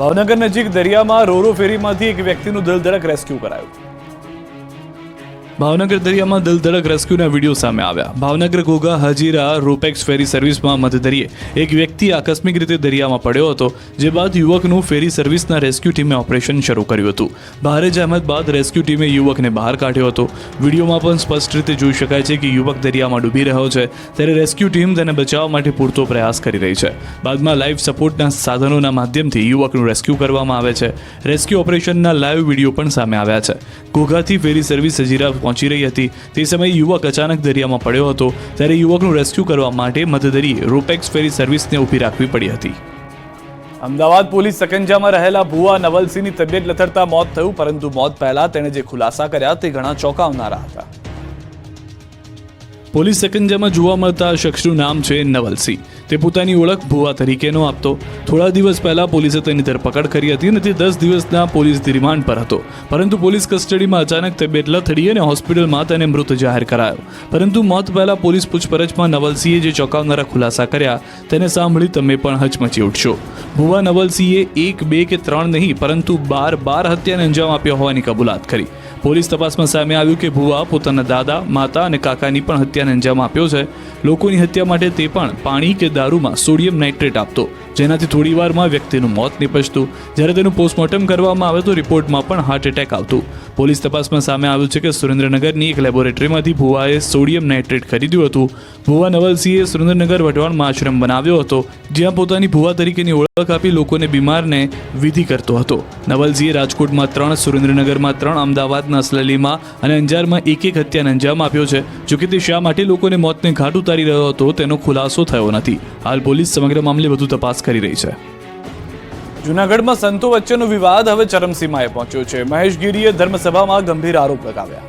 ભાવનગર નજીક દરિયામાં રોરો ફેરીમાંથી એક વ્યક્તિનું દિલધડક રેસ્ક્યુ કરાયું. ભાવનગર દરિયામાં દલધડક રેસ્ક્યુના વીડિયો સામે આવ્યા. ભાવનગર ઘોઘા, હજીરા, રોપેક્સ ફેરી સર્વિસમાં મધદરિયે એક વ્યક્તિ આકસ્મિક રીતે દરિયામાં પડ્યો હતો, જે બાદ યુવકનું ફેરી સર્વિસના રેસ્ક્યુ ટીમે ઓપરેશન શરૂ કર્યું હતું. ભારે જહેમત બાદ રેસ્ક્યુ ટીમે યુવકને બહાર કાઢ્યો હતો. વિડીયોમાં પણ સ્પષ્ટ રીતે જોઈ શકાય છે કે યુવક દરિયામાં ડૂબી રહ્યો છે, ત્યારે રેસ્ક્યુ ટીમ તેને બચાવવા માટે પૂરતો પ્રયાસ કરી રહી છે. બાદમાં લાઈફ સપોર્ટના સાધનોના માધ્યમથી યુવકનું રેસ્ક્યુ કરવામાં આવે છે. રેસ્ક્યુ ઓપરેશનના લાઈવ વીડિયો પણ સામે આવ્યા છે. ઘોઘાથી ફેરી સર્વિસ હજીરા પહોંચી રહી હતી. તે સમયે યુવક અચાનક દરિયામાં પડ્યો હતો, ત્યારે યુવકનું રેસ્ક્યુ કરવા માટે મધદરીએ રોપેક્સ ફેરી સર્વિસને ઊભી રાખવી પડી હતી. અમદાવાદ પોલીસ સકંજામાં રહેલા ભુવા નવલસિંહની તબિયત લથડતા મોત થયું, પરંતુ મોત પહેલા તેણે જે ખુલાસા કર્યા તે ઘણા ચોંકાવનારા હતા. પોલીસ સકંજામાં જોવા મળતા શખ્સનું નામ છે નવલસિંહ. તે પોતાની ઓળખ ભુવા તરીકેનો આપતો. થોડા દિવસ પહેલા પોલીસે તેની ધરપકડ કરી હતી અને તે દસ દિવસના પોલીસ રિમાન્ડ પર હતો. પરંતુ પોલીસ કસ્ટડીમાં અચાનક તબિયત લથડી અને હોસ્પિટલમાં તેને મૃત જાહેર કરાયો. પરંતુ મોત પહેલા પોલીસ પૂછપરછમાં નવલસિંહે જે ચોંકાવનારા ખુલાસા કર્યા, તેને સાંભળી તમે પણ હચમચી ઉઠશો. ભુવા નવલસિંહે એક, બે કે ત્રણ નહીં, પરંતુ બાર બાર હત્યાને અંજામ આપ્યો હોવાની કબૂલાત કરી. પોલીસ તપાસમાં સામે આવ્યું કે ભુવા પોતાના દાદા, માતા અને કાકાની પણ હત્યાને અંજામ આપ્યો છે. લોકોની હત્યા માટે તે પણ પાણી કે દારૂમાં સોડિયમ નાઇટ્રેટ આપતો. જેનાથી થોડી વારમાં વ્યક્તિનું મોત નિપજતું. જ્યારે તેનું પોસ્ટમોર્ટમ કરવામાં આવે તો રિપોર્ટમાં પણ હાર્ટ એટેક આવતું. પોલીસ તપાસમાં સામે આવ્યું છે કે સુરેન્દ્રનગરની એક લેબોરેટરીમાંથી ભુવાએ સોડિયમ નાઇટ્રેટ ખરીદ્યું હતું. ભુવા નવલસિંહે સુરેન્દ્રનગર વઢવાણમાં આશ્રમ બનાવ્યો હતો, જ્યાં પોતાની ભુવા તરીકેની ઓળખ આપી લોકોને બીમારને વિધિ કરતો હતો. નવલસિંહે રાજકોટમાં ત્રણ, સુરેન્દ્રનગરમાં ત્રણ અમદાવાદના અસલલીમાં અને અંજારમાં એક એક હત્યાને અંજામ આપ્યો છે. જોકે તે શા માટે લોકોને મોતને ઘાટ ઉતારી રહ્યો હતો તેનો ખુલાસો થયો નથી. હાલ પોલીસ સમગ્ર મામલે વધુ તપાસ કરી રહી છે. જૂનાગઢમાં સંતો વચ્ચેનો વિવાદ હવે ચરમસીમાએ પહોંચ્યો છે. મહેશ ગીરીએ ધર્મસભામાં ગંભીર આરોપ લગાવ્યા.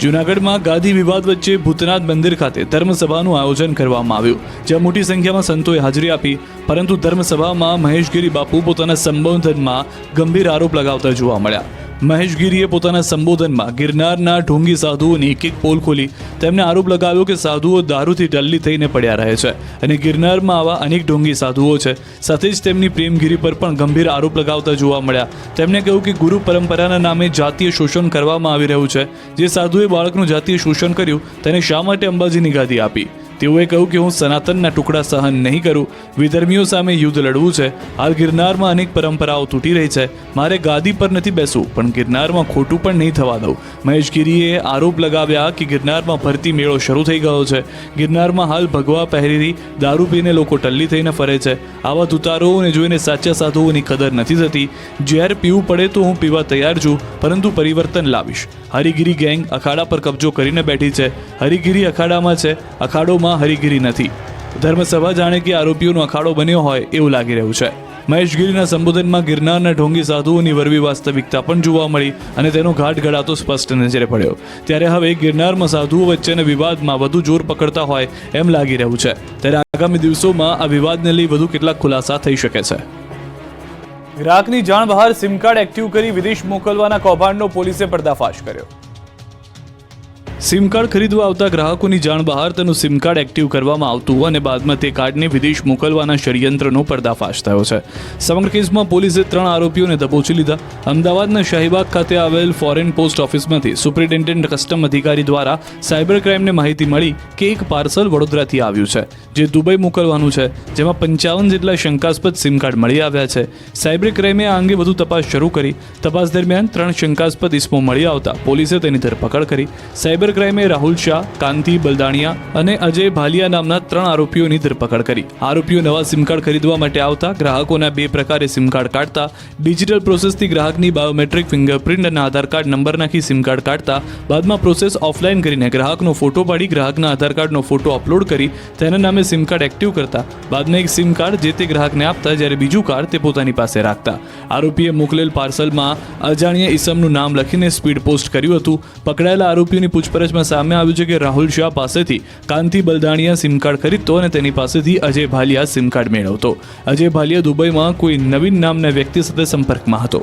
જૂનાગઢમાં ગાદી વિવાદ વચ્ચે ભૂતનાથ મંદિર ખાતે ધર્મસભાનું આયોજન કરવામાં આવ્યું જ્યાં મોટી સંખ્યામાં સંતોએ હાજરી આપી પરંતુ ધર્મસભામાં મહેશગીરી બાપુ પોતાના સંબોધનમાં ગંભીર આરોપ લગાવતા જોવા મળ્યા. મહેશગીરીએ પોતાના સંબોધનમાં ગિરનારના ઢોંગી સાધુઓની એક એક પોલ ખોલી. તેમને આરોપ લગાવ્યો કે સાધુઓ દારૂથી ટલ્લી થઈને પડ્યા રહે છે અને ગિરનારમાં આવા અનેક ઢોંગી સાધુઓ છે. સાથે જ તેમની પ્રેમગીરી પર પણ ગંભીર આરોપ લગાવતા જોવા મળ્યા. તેમણે કહ્યું કે ગુરુ પરંપરાના નામે જાતીય શોષણ કરવામાં આવી રહ્યું છે. જે સાધુએ બાળકનું જાતીય શોષણ કર્યું, તેને શા માટે અંબાજીની ગાદી આપી? તેઓએ કહ્યું કે હું સનાતનના ટુકડા સહન નહીં કરું. વિધર્મીઓ સામે યુદ્ધ લડવું છે. હાલ ગિરનારમાં અનેક પરંપરાઓ તૂટી રહી છે. મારે ગાદી પર નથી બેસવું, પણ ગિરનારમાં ખોટું પણ નહીં થવા દઉં. મહેશ ગીરીએ આરોપ લગાવ્યા કે ગિરનારમાં ભરતી મેળો શરૂ થઈ ગયો છે. ગિરનારમાં હાલ ભગવા પહેરી દારૂ પીને લોકો ટલ્લી થઈને ફરે છે. આવા ધુતારોને જોઈને સાચા સાધુઓની કદર નથી થતી. ઝેર પીવું પડે તો હું પીવા તૈયાર છું, પરંતુ પરિવર્તન લાવીશ. હરિગીરી ગેંગ અખાડા પર કબજો કરીને બેઠી છે. હરિગીરી અખાડામાં છે, અખાડોમાં હરિગીરી નથી. ધર્મસભા જાણે કે આરોપીઓનો અખાડો બન્યો હોય એવું લાગી રહ્યું છે. મહેશગીરીના સંબોધનમાં ગિરનારના ઢોંગી સાધુઓની વરવી વાસ્તવિકતા પણ જોવા મળી અને તેનો ઘાટ ઘડાતો સ્પષ્ટ નજરે પડ્યો. ત્યારે હવે ગિરનારમાં સાધુઓ વચ્ચેના વિવાદમાં વધુ જોર પકડતા હોય એમ લાગી રહ્યું છે. ત્યારે આગામી દિવસોમાં આ વિવાદને લઈ વધુ કેટલાક ખુલાસા થઈ શકે છે. ગ્રાહકની જાણ બહાર સિમ કાર્ડ એક્ટિવ કરી વિદેશ મોકલવાના કૌભાંડનો પોલીસે પર્દાફાશ કર્યો. સિમ કાર્ડ ખરીદવા આવતા ગ્રાહકોની જાણ બહાર તેનું સિમ કાર્ડ એક્ટિવ કરવામાં આવતું અને બાદમાં તે કાર્ડને વિદેશ મોકલવાના ષડયંત્રનો પર્દાફાશ થયો છે. સમગ્ર કેસમાં પોલીસે ત્રણ આરોપીઓને દબોચી લીધા. અમદાવાદના શાહીબાગ ખાતે આવેલ ફોરેન પોસ્ટ ઓફિસમાંથી સુપ્રિન્ટેન્ડન્ટ કસ્ટમ અધિકારી દ્વારા સાયબર ક્રાઇમને માહિતી મળી કે એક પાર્સલ વડોદરાથી આવ્યું છે, જે દુબઈ મોકલવાનું છે, જેમાં પંચાવન જેટલા શંકાસ્પદ સિમ કાર્ડ મળી આવ્યા છે. સાયબર ક્રાઇમે આ અંગે વધુ તપાસ શરૂ કરી. તપાસ દરમિયાન ત્રણ શંકાસ્પદ ઇસમો મળી આવતા પોલીસે તેની ધરપકડ કરી. સાયબર ક્રાઇમે રાહુલ શાહ, કાંતિ, બલદાણિયા અને અજય ભાલિયા નામના ત્રણ આરોપીઓની ધરપકડ કરી. આરોપીઓ નવા સિમ કાર્ડ ખરીદવા માટે આવતા, ગ્રાહકોના બે પ્રકારે સિમ કાર્ડ કાઢતા, ડિજિટલ પ્રોસેસથી ગ્રાહકની બાયોમેટ્રિક ફિંગરપ્રિન્ટ અને આધાર કાર્ડ નંબર નાખી સિમ કાર્ડ કાઢતા, બાદમાં પ્રોસેસ ઓફલાઈન કરીને ગ્રાહકનો ફોટો પાડી ગ્રાહકના આધાર કાર્ડનો ફોટો અપલોડ કરી તેના નામે સિમ કાર્ડ એક્ટિવ કરતા. બાદમાં એક સિમ કાર્ડ જે તે ગ્રાહકને આપતા જ્યારે બીજું કાર્ડ તે પોતાની પાસે રાખતા. આરોપીએ મોકલેલ પાર્સલમાં અજાણ્યા ઈસમનું નામ લખીને સ્પીડ પોસ્ટ કર્યું હતું. પકડાયેલા આરોપીઓની પૂછપરછમાં સામે આવ્યું છે કે રાહુલ શાહ પાસેથી કાંતિ બલદાણિયા સિમ કાર્ડ ખરીદતો અને તેની પાસેથી અજય ભાલિયા સિમ કાર્ડ મેળવતો. અજય ભાલિયા દુબઈમાં કોઈ નવીન નામના વ્યક્તિ સાથે સંપર્કમાં હતો.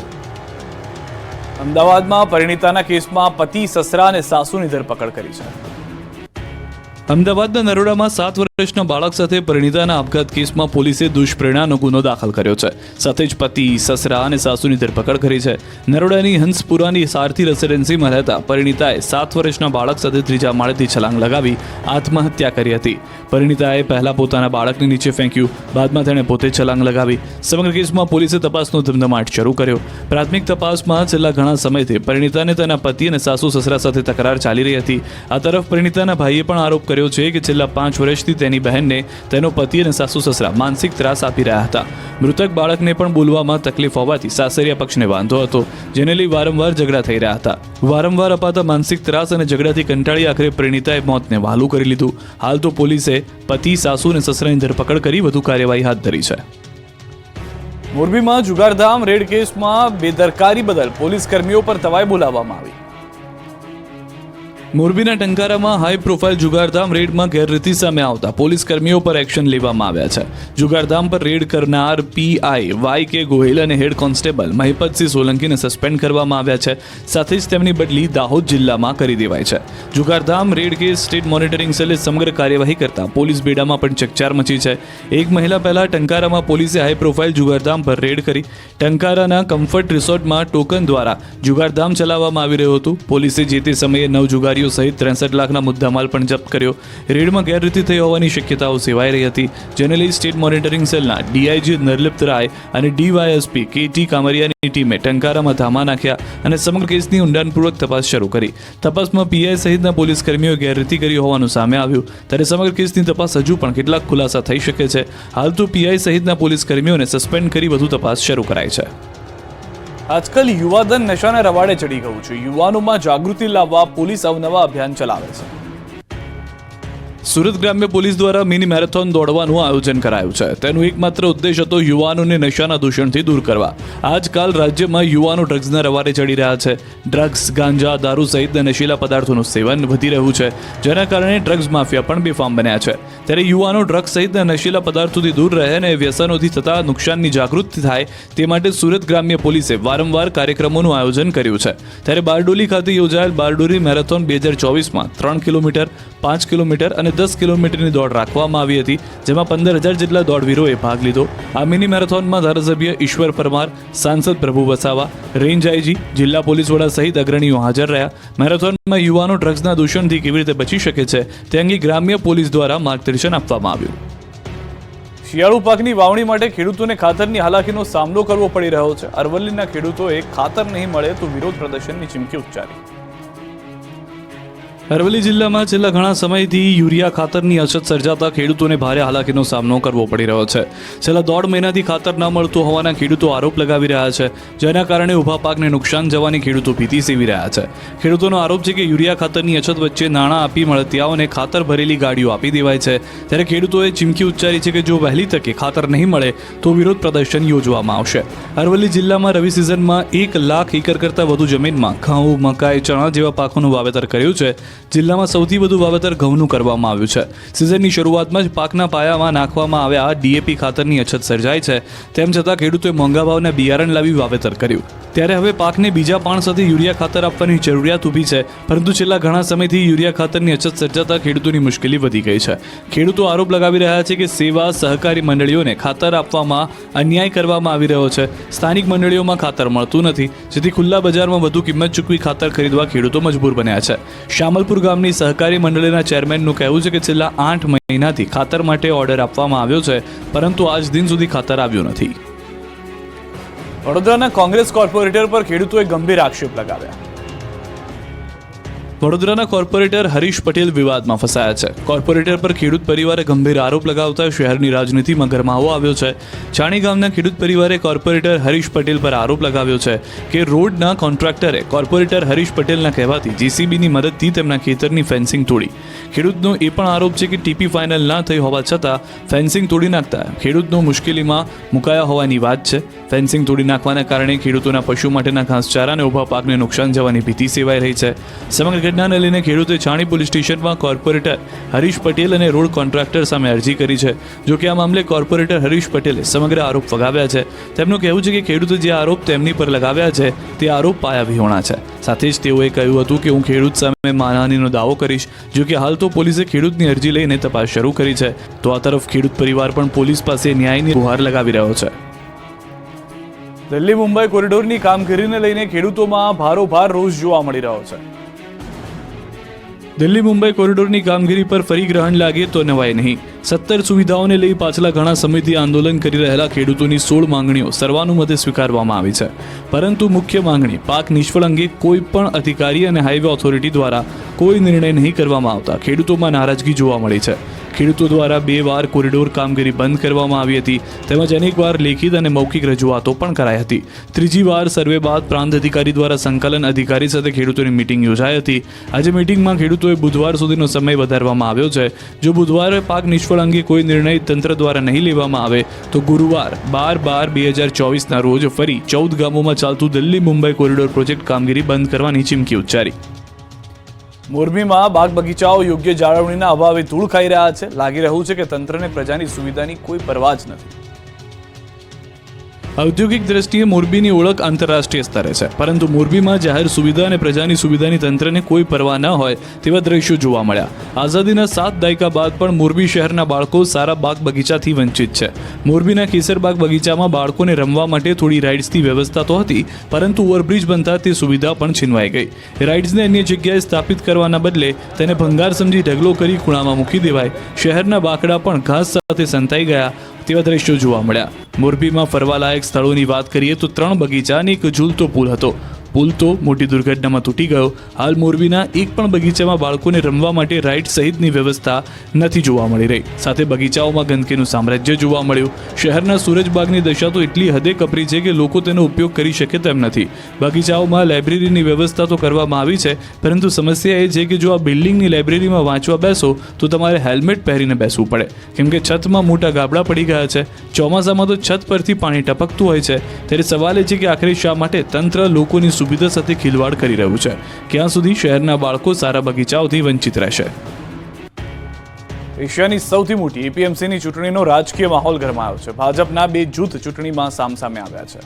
અમદાવાદમાં પરિણીતાના કેસમાં પતિ, સસરા અને સાસુની ધરપકડ કરી છે. અમદાવાદના નરોડામાં સાત વર્ષના બાળક સાથે પરિણીતાના આપઘાત કેસમાં પોલીસે દુષ્પ્રેરણાનો ગુનો દાખલ કર્યો છે. સાથે જ પતિ, સસરા અને સાસુની ધરપકડ કરી છે. નરોડાની હંસપુરાની સારથી રેસિડેન્સીમાં રહેતા પરિણીતાએ સાત વર્ષના બાળક સાથે ત્રીજા માળેથી છલાંગ લગાવી આત્મહત્યા કરી હતી. પરિણીતાએ પહેલા પોતાના બાળકને નીચે ફેંક્યું, બાદમાં તેણે પોતે છલાંગ લગાવી. સમગ્ર કેસમાં પોલીસે તપાસનો ધમધમાટ શરૂ કર્યો. પ્રાથમિક તપાસમાં છેલ્લા ઘણા સમયથી પરિણીતાને તેના પતિ અને સાસુ, સસરા સાથે તકરાર ચાલી રહી હતી. આ તરફ પરિણીતાના ભાઈએ પણ આરોપ કર્યો છે કે છેલ્લા પાંચ વર્ષથી તેની બહેનને તેનો પતિ અને સાસુ સસરા માનસિક ત્રાસ આપી રહ્યા હતા. મૃતક બાળકને પણ બોલવામાં તકલીફ હોવાથી સાસરિયા પક્ષને વાંધો હતો, જેને લઈ વારંવાર ઝઘડા થઈ રહ્યા હતા. વારંવાર અપાતા માનસિક ત્રાસ અને ઝઘડાથી કંટાળી આખરે પરિણીતાએ મોતને વહાલું કરી લીધું. હાલ તો પોલીસે પતિ, સાસુ અને સસરાની ધરપકડ કરી વધુ કાર્યવાહી હાથ ધરી છે. મોરબીમાં જુગારધામ રેડ કેસમાં બેદરકારી બદલ પોલીસ કર્મીઓ પર તવાઈ બોલાવવામાં આવી. મોરબીના ટંકારામાં હાઈ પ્રોફાઇલ જુગારધામ રેડમાં ગેરરીતિ સામે આવતા પોલીસ કર્મીઓ પર એક્શન લેવામાં આવ્યા છે. જુગારધામ પર રેડ કરનાર પીઆઈ વાય કે ગોહિલ અને હેડ કોન્સ્ટેબલ મહિપતસિંહ સોલંકીને સસ્પેન્ડ કરવામાં આવ્યા છે. સાથે જ તેમની બદલી દાહોદ જિલ્લામાં કરી દેવાય છે. જુગારધામ રેડ કેસ સ્ટેટ મોનિટરિંગ સેલે સમગ્ર કાર્યવાહી કરતા પોલીસ બેડામાં પણ ચકચાર મચી છે. એક મહિલા પહેલા ટંકારામાં પોલીસે હાઈ પ્રોફાઇલ જુગારધામ પર રેડ કરી ટંકારાના કમ્ફર્ટ રિસોર્ટમાં ટોકન દ્વારા જુગારધામ ચલાવવામાં આવી રહ્યું હતું. પોલીસે જે તે સમયે નવ જુગારીઓ સહિત ત્રેસઠ લાખના મુદ્દામાલ પણ જપ્ત કર્યો. રેડમાં ગેરરીતિ થઈ હોવાની શક્યતાઓ સેવાઈ રહી હતી. જેને લઈ સ્ટેટ મોનિટરિંગ સેલના ડીઆઈજી નિર્લિપ્ત રાય અને ડીવાયએસપી કે ટી કામરિયાની ટીમે ટંકારામાં ધામા નાખ્યા અને સમગ્ર કેસની ઊંડાણપૂર્વક તપાસ શરૂ કરી. તપાસમાં પીઆઈ સહિતના પોલીસ કર્મીઓએ ગેરરીતિ કરી હોવાનું સામે આવ્યું. ત્યારે સમગ્ર કેસની તપાસ હજુ પણ કેટલાક ખુલાસા થઈ શકે છે. હાલ તો પીઆઈ સહિતના પોલીસ કર્મીઓને સસ્પેન્ડ કરી વધુ તપાસ શરૂ કરાઈ છે. આજકાલ યુવાધન નશાના રવાડે ચડી ગયું છે. યુવાનોમાં જાગૃતિ લાવવા પોલીસ અવનવા અભિયાન ચલાવે છે. સુરત ગ્રામ્ય પોલીસ દ્વારા મિની મેરેથોન દોડવાનું આયોજન કરાયું છે. તેનો એકમાત્ર ઉદ્દેશ હતો યુવાનોને નશાના દૂષણથી દૂર કરવા. આજકાલ રાજ્યમાં યુવાનો ડ્રગ્સના રવાડે ચડી રહ્યા છે. ડ્રગ્સ, ગાંજા, દારૂ સહિતના નશીલા પદાર્થોનું સેવન વધી રહ્યું છે, જેના કારણે ડ્રગ્સ માફિયા પણ બેફામ બન્યા છે. ત્યારે યુવાનો ડ્રગ્સ સહિત નશીલા પદાર્થોથી દૂર રહે અને વ્યસનોથી થતા નુકસાનની જાગૃતિ થાય તે માટે સુરત ગ્રામ્ય પોલીસે વારંવાર કાર્યક્રમોનું આયોજન કર્યું છે. ત્યારે બારડોલી ખાતે યોજાયેલ બારડોલી મેરેથોન બે હજાર ચોવીસમાં ત્રણ કિલોમીટર, પાંચ કિલોમીટર અને દસ કિલોમીટરની દોડ રાખવામાં આવી હતી, જેમાં પંદર હજાર જેટલા દોડવીરોએ ભાગ લીધો. આ મિની મેરેથોનમાં ધારાસભ્ય ઈશ્વર પરમાર, સાંસદ પ્રભુ વસાવા, રેન્જ આઈજી, જિલ્લા પોલીસ વડા સહિત અગ્રણીઓ હાજર રહ્યા. મેરેથોનમાં યુવાનો ડ્રગ્સના દૂષણથી કેવી રીતે બચી શકે છે, તે અંગે ગ્રામ્ય પોલીસ દ્વારા માર્ગદર્શન આપવામાં આવ્યું. શિયાળુ પાકની વાવણી માટે ખેડૂતોને ખાતરની હાલાકીનો સામનો કરવો પડી રહ્યો છે. અરવલ્લીના ખેડૂતોએ ખાતર નહીં મળે તો વિરોધ પ્રદર્શનની ચીમકી ઉચ્ચારી. અરવલ્લી જિલ્લામાં છેલ્લા ઘણા સમયથી યુરિયા ખાતરની અછત સર્જાતા ખેડૂતોને ભારે હાલાકીનો સામનો કરવો પડી રહ્યો છે. છેલ્લા દોઢ મહિનાથી ખાતર ન મળતું હોવાના ખેડૂતો આરોપ લગાવી રહ્યા છે. જેના કારણે ઊભા પાકને નુકસાન જવાની ખેડૂતો ભીતિ સેવી રહ્યા છે. ખેડૂતોનો આરોપ છે કે યુરિયા ખાતરની અછત વચ્ચે નાણાં આપી મળતિયાઓને ખાતર ભરેલી ગાડીઓ આપી દેવાય છે. ત્યારે ખેડૂતોએ ચીમકી ઉચ્ચારી છે કે જો વહેલી તકે ખાતર નહીં મળે, તો વિરોધ પ્રદર્શન યોજવામાં આવશે. અરવલ્લી જિલ્લામાં રવિ સિઝનમાં એક લાખ એકર કરતાં વધુ જમીનમાં ઘઉં, મકાઈ, ચણા જેવા પાકોનું વાવેતર કર્યું છે. જિલ્લામાં સૌથી વધુ વાવેતર ઘઉંનું કરવામાં આવ્યું છે. સિઝનની શરૂઆતમાં જ પાકના પાયામાં નાખવામાં આવ્યા ડીએપી ખાતરની અછત સર્જાય છે. તેમ છતાં ખેડૂતોએ મોંઘા ભાવના બિયારણ લાવી વાવેતર કર્યું. ત્યારે હવે પાકને બીજા પાણ સાથે યુરિયા ખાતર આપવાની જરૂરિયાત ઊભી છે. પરંતુ છેલ્લા ઘણા સમયથી યુરિયા ખાતરની અછત સર્જાતા ખેડૂતોની મુશ્કેલી વધી ગઈ છે. ખેડૂતો આરોપ લગાવી રહ્યા છે કે સેવા સહકારી મંડળીઓને ખાતર આપવામાં અન્યાય કરવામાં આવી રહ્યો છે. સ્થાનિક મંડળીઓમાં ખાતર મળતું નથી, જેથી ખુલ્લા બજારમાં વધુ કિંમત ચૂકવી ખાતર ખરીદવા ખેડૂતો મજબૂર બન્યા છે. શામલપુર ગામની સહકારી મંડળીના ચેરમેનનું કહેવું છે કે છેલ્લા આઠ મહિનાથી ખાતર માટે ઓર્ડર આપવામાં આવ્યો છે, પરંતુ આજ દિન સુધી ખાતર આવ્યું નથી. વડોદરાના કોંગ્રેસ કોર્પોરેટર પર ખેડૂતોએ ગંભીર આક્ષેપ લગાવ્યા. વડોદરાના કોર્પોરેટર હરીશ પટેલ વિવાદમાં ફસાયા છે. કોર્પોરેટર પર ખેડૂત પરિવારે ગંભીર આરોપ લગાવતા શહેરની રાજનીતિમાં ગરમાવો આવ્યો છે. ચાણી ગામના ખેડૂત પરિવારે કોર્પોરેટર હરીશ પટેલ પર આરોપ લગાવ્યો છે કે રોડના કોન્ટ્રાક્ટરે કોર્પોરેટર હરીશ પટેલના કહેવાથી જીસીબીની મદદથી તેમના ખેતરની ફેન્સિંગ તોડી. ખેડૂતનો એ પણ આરોપ છે કે ટીપી ફાઇનલ ના થઈ હોવા છતાં ફેન્સિંગ તોડી નાખતા ખેડૂતનો મુશ્કેલીમાં મુકાયા હોવાની વાત છે. ફેન્સિંગ તોડી નાખવાના કારણે ખેડૂતોના પશુ માટેના ઘાસચારા અને ઊભા પાકને નુકસાન જવાની ભીતિ સેવાઈ રહી છે. સમગ્ર ઘટનાને લઈને ખેડૂતે છાણી પોલીસ સ્ટેશનમાં કોર્પોરેટર હરીશ પટેલ અને રોડ કોન્ટ્રાક્ટર સામે અરજી કરી છે. જો કે આ મામલે કોર્પોરેટર હરીશ પટેલે સમગ્ર આરોપ ફગાવ્યા છે. તેમનું કહેવું છે કે ખેડૂતે જે આરોપ તેમની પર લગાવ્યા છે, તે આરોપ પાયાવિહોણા છે. સાથે જ તેઓએ કહ્યું હતું કે હું ખેડૂત સામે માનહાનીનો દાવો કરીશ. જો કે હાલ તો પોલીસે ખેડૂતની અરજી લઈને તપાસ શરૂ કરી છે. તો આ તરફ ખેડૂત પરિવાર પણ પોલીસ પાસે ન્યાયની ગુહાર લગાવી રહ્યો છે. દિલ્હી, મુંબઈ કોરિડોરની કામગીરીને લઈને ખેડૂતોમાં ભારોભાર રોષ જોવા મળી રહ્યો છે. દિલ્હી, મુંબઈ કોરિડોરની કામગીરી પર ફરી ગ્રહણ લાગે તો નવાય નહીં. સત્તર સુવિધાઓને લઈ પાછલા ઘણા સમયથી આંદોલન કરી રહેલા ખેડૂતોની સોળ માંગણીઓ સર્વાનુમતે સ્વીકારવામાં આવી છે. પરંતુ મુખ્ય માંગણી, પાક નિષ્ફળ અંગે કોઈ પણ અધિકારી અને હાઈવે ઓથોરિટી દ્વારા કોઈ નિર્ણય નહીં કરવામાં આવતા ખેડૂતોમાં નારાજગી જોવા મળી છે. ખેડૂતો દ્વારા બે વાર કોરિડોર કામગીરી બંધ કરવામાં આવી હતી. તેમજ અનેક વાર લેખિત અને મૌખિક રજૂઆતો પણ કરાઈ હતી. ત્રીજી વાર સર્વે બાદ પ્રાંત અધિકારી દ્વારા સંકલન અધિકારી સાથે ખેડૂતોની મિટિંગ યોજાઈ હતી. આજે મિટિંગમાં ખેડૂતોએ બુધવાર સુધીનો સમય વધારવામાં આવ્યો છે. જો બુધવારે પાક નિષ્ફળ અંગે કોઈ નિર્ણય તંત્ર દ્વારા નહીં લેવામાં આવે, તો ગુરુવાર બાર બાર બે હજાર ચોવીસના રોજ ફરી ચૌદ ગામોમાં ચાલતું દિલ્હી મુંબઈ કોરિડોર પ્રોજેક્ટ કામગીરી બંધ કરવાની ચીમકી ઉચ્ચારી. મોરબીમાં બાગ બગીચાઓ યોગ્ય જાળવણીના અભાવે ધૂળ ખાઈ રહ્યા છે. લાગી રહ્યું છે કે તંત્રને પ્રજાની સુવિધાની કોઈ પરવા જ નથી. ઔદ્યોગિક દ્રષ્ટિએ મોરબીની ઓળખ આંતરરાષ્ટ્રીય સ્તરે છે. પરંતુ મોરબીમાં જાહેર સુવિધા અને પ્રજાની સુવિધાની તંત્રને કોઈ પરવા ન હોય તેવા દ્રશ્યો જોવા મળ્યા. આઝાદીના સાત દાયકા બાદ પણ મોરબી શહેરના બાળકો સારા બાગ બગીચાથી વંચિત છે. મોરબીના કેસરબાગ બગીચામાં બાળકોને રમવા માટે થોડી રાઇડ્સની વ્યવસ્થા તો હતી, પરંતુ ઓવરબ્રિજ બનતા તે સુવિધા પણ છીનવાઈ ગઈ. રાઇડ્સને અન્ય જગ્યાએ સ્થાપિત કરવાના બદલે તેને ભંગાર સમજી ઢગલો કરી ખૂણામાં મૂકી દેવાય. શહેરના બાકડા પણ ઘાસ સાથે સંતાઈ ગયા તેવા દ્રશ્યો જોવા મળ્યા. મોરબીમાં ફરવાલાયક સ્થળોની વાત કરીએ તો ત્રણ બગીચા અને એક ઝૂલતો પુલ હતો. પુલ તો મોટી દુર્ઘટનામાં તૂટી ગયો. હાલ મોરબીના એક પણ બગીચામાં બાળકોને રમવા માટે રાઇડ સહિતની વ્યવસ્થા નથી જોવા મળી રહી. સાથે બગીચાઓમાં ગંદકીનું સામ્રાજ્ય જોવા મળ્યું. શહેરના સૂરજબાગની દશા તો એટલી હદે કપરી છે કે લોકો તેનો ઉપયોગ કરી શકે તેમ નથી. બગીચાઓમાં લાઇબ્રેરીની વ્યવસ્થા તો કરવામાં આવી છે, પરંતુ સમસ્યા એ છે કે જો આ બિલ્ડિંગની લાઇબ્રેરીમાં વાંચવા બેસો, તો તમારે હેલ્મેટ પહેરીને બેસવું પડે. કેમ કે છતમાં મોટા ગાબડા પડી ગયા છે. ચોમાસામાં તો છત પરથી પાણી ટપકતું હોય છે. ત્યારે સવાલ એ છે કે આખરે શા માટે તંત્ર લોકોની સુવિધા સાથે ખિલવાડ કરી રહ્યું છે. ક્યાં સુધી શહેરના બાળકો સારા બગીચાઓથી વંચિત રહેશે? એશિયાની સૌથી મોટી એપીએમસીની ચૂંટણીનો રાજકીય માહોલ ગરમાયો છે. ભાજપના બે જૂથ ચૂંટણીમાં સામસામે આવ્યા છે.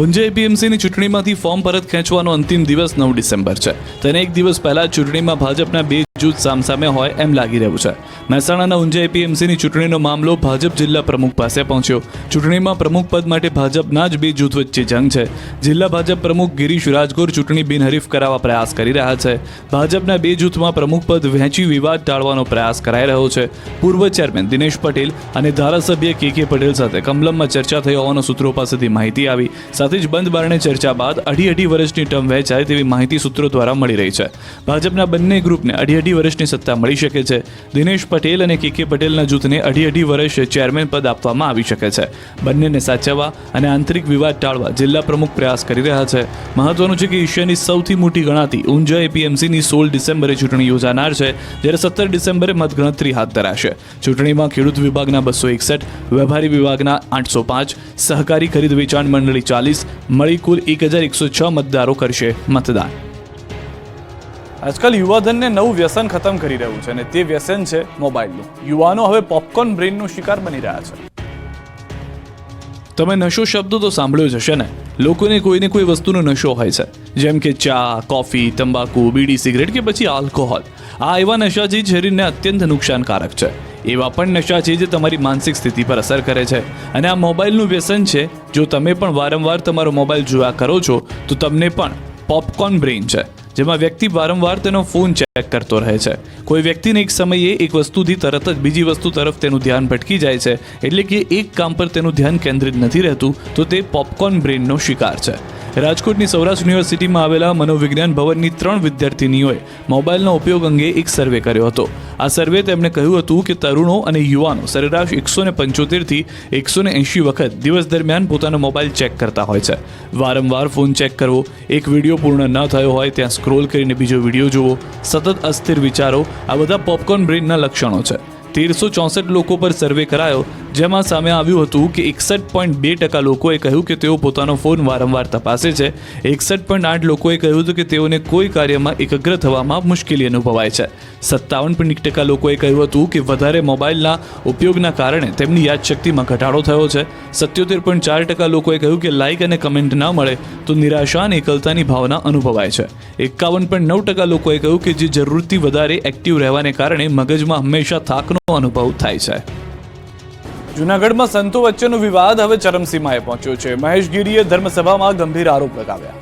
ઊંઝા એપીએમસીની ચૂંટણીમાંથી ફોર્મ પરત ખેંચવાનો અંતિમ દિવસ નવ ડિસેમ્બર છે. તેને એક દિવસ પહેલા ચૂંટણીમાં ભાજપના બે જૂથ સામસામે હોય એમ લાગી રહ્યું છે. મહેસાણાના ઊંઝા એપીએમસીની ચૂંટણીનો મામલો ભાજપ જિલ્લા પ્રમુખ પાસે પહોંચ્યો. ચૂંટણીમાં પ્રમુખ પદ માટે ભાજપના જ બે જૂથ વચ્ચે જંગ છે. જિલ્લા ભાજપ પ્રમુખ ગિરીશ રાજગોર ચૂંટણી બિનહરીફ કરાવવા પ્રયાસ કરી રહ્યા છે. ભાજપના બે જૂથમાં પ્રમુખ પદ વહેંચી વિવાદ ટાળવાનો પ્રયાસ કરાઈ રહ્યો છે. પૂર્વ ચેરમેન દિનેશ પટેલ અને ધારાસભ્ય કે કે પટેલ સાથે કમલમમાં ચર્ચા થઈ હોવાનો સૂત્રો પાસેથી માહિતી આવી. સાથે જ બંધ બારણે ચર્ચા બાદ અઢી અઢી વર્ષની ટર્મ વહેંચાય તેવી માહિતી સૂત્રો દ્વારા મળી રહી છે. ભાજપના બંને ગ્રુપને અઢી અઢી વર્ષની સત્તા મળી શકે છે. દિનેશ પટેલ અને કે કે પટેલના જૂથને અઢી અઢી વર્ષ ચેરમેન પદ આપવામાં આવી શકે છે. બંનેને સાચવવા અને આંતરિક વિવાદ ટાળવા જિલ્લા પ્રમુખ પ્રયાસ કરી રહ્યા છે. મહત્વનું છે કે એશિયાની સૌથી મોટી ગણાતી ઊંઝા એપીએમસીની સોળ ડિસેમ્બરે ચૂંટણી યોજાનાર છે. જ્યારે સત્તર ડિસેમ્બરે મતગણતરી હાથ ધરાશે. ચૂંટણીમાં ખેડૂત વિભાગના બસો એકસઠ વેપારી વિભાગના આઠસો પાંચ, સહકારી ખરીદ વેચાણ મંડળી ચાલીસ મળી કુલ એક હજાર એકસો છ મતદારો કરશે મતદાન. આજકાલ યુવાધનને નવું વ્યસન ખતમ કરી રહ્યું છે અને તે વ્યસન છે મોબાઈલનું. યુવાનો હવે પોપકોર્ન બ્રેઇનનો શિકાર બની રહ્યા છે. તમે નશો શબ્દ તો સાંભળ્યો જ હશે ને? લોકોને કોઈને કોઈ વસ્તુનો નશો હોય છે. જેમ કે ચા, કોફી, તંબાકુ, બીડી, સિગરેટ કે પછી આલ્કોહોલ. આ એવા નશા જે શરીરને અત્યંત નુકસાનકારક છે. એવા પણ નશા છે જે તમારી માનસિક સ્થિતિ પર અસર કરે છે. અને આ મોબાઈલનું વ્યસન છે, જો તમે પણ વારંવાર તમારો મોબાઈલ જોયા કરો છો, તો તમને પણ પોપકોર્ન બ્રેઇન છે, જેમાં વ્યક્તિ વારંવાર તેનો ફોન ચેક કરતો રહે છે. કોઈ વ્યક્તિને એક સમયે એક વસ્તુથી તરત જ બીજી વસ્તુ તરફ તેનું ધ્યાન ભટકી જાય છે, એટલે કે એક કામ પર તેનું ધ્યાન કેન્દ્રિત નથી રહેતું, તો તે પોપકોર્ન બ્રેઇનનો શિકાર છે. રાજકોટની સૌરાષ્ટ્ર યુનિવર્સિટીમાં આવેલા મનોવિજ્ઞાન ભવનની ત્રણ વિદ્યાર્થીનીઓએ મોબાઈલનો ઉપયોગ અંગે એક સર્વે કર્યો હતો. આ સર્વે તેમણે કહ્યું હતું કે તરુણો અને યુવાનો સરેરાશ એકસો ને પંચોતેરથી એકસો ને એંશી વખત દિવસ દરમિયાન પોતાનો મોબાઈલ ચેક કરતા હોય છે. વારંવાર ફોન ચેક કરવો, એક વીડિયો પૂર્ણ ન થયો હોય ત્યાં સ્ક્રોલ કરીને બીજો વીડિયો જોવો, સતત અસ્થિર વિચારો, આ બધા પોપકોર્ન બ્રેનના લક્ષણો છે. તેરસો ચોસઠ લોકો પર સર્વે કરાયો, જેમાં સામે આવ્યું હતું કે એકસઠ પોઈન્ટ બે ટકા લોકોએ કહ્યું કે તેઓ પોતાનો ફોન વારંવાર તપાસે છે. એકસઠ પોઈન્ટ આઠ લોકોએ કહ્યું હતું કે તેઓને કોઈ કાર્યમાં એકાગ્ર થવામાં મુશ્કેલી અનુભવાય છે. સત્તાવન પોઈન્ટ ટકા લોકોએ કહ્યું હતું કે વધારે મોબાઈલના ઉપયોગના કારણે તેમની યાદશક્તિમાં ઘટાડો થયો છે. સત્યોતેર પોઈન્ટ ચાર ટકા લોકોએ કહ્યું કે લાઇક અને કમેન્ટ ના મળે તો નિરાશા અને એકલતાની ભાવના અનુભવાય છે. એકાવન પોઈન્ટ નવ ટકા લોકોએ કહ્યું કે જે જરૂરથી વધારે એક્ટિવ રહેવાને કારણે મગજમાં હંમેશા થાકનો અનુભવ થાય છે. જૂનાગઢમાં સંતો વચ્ચેનો વિવાદ હવે ચરમસીમાએ પહોંચ્યો છે. મહેશ ગીરીએ ધર્મસભામાં ગંભીર આરોપ લગાવ્યા.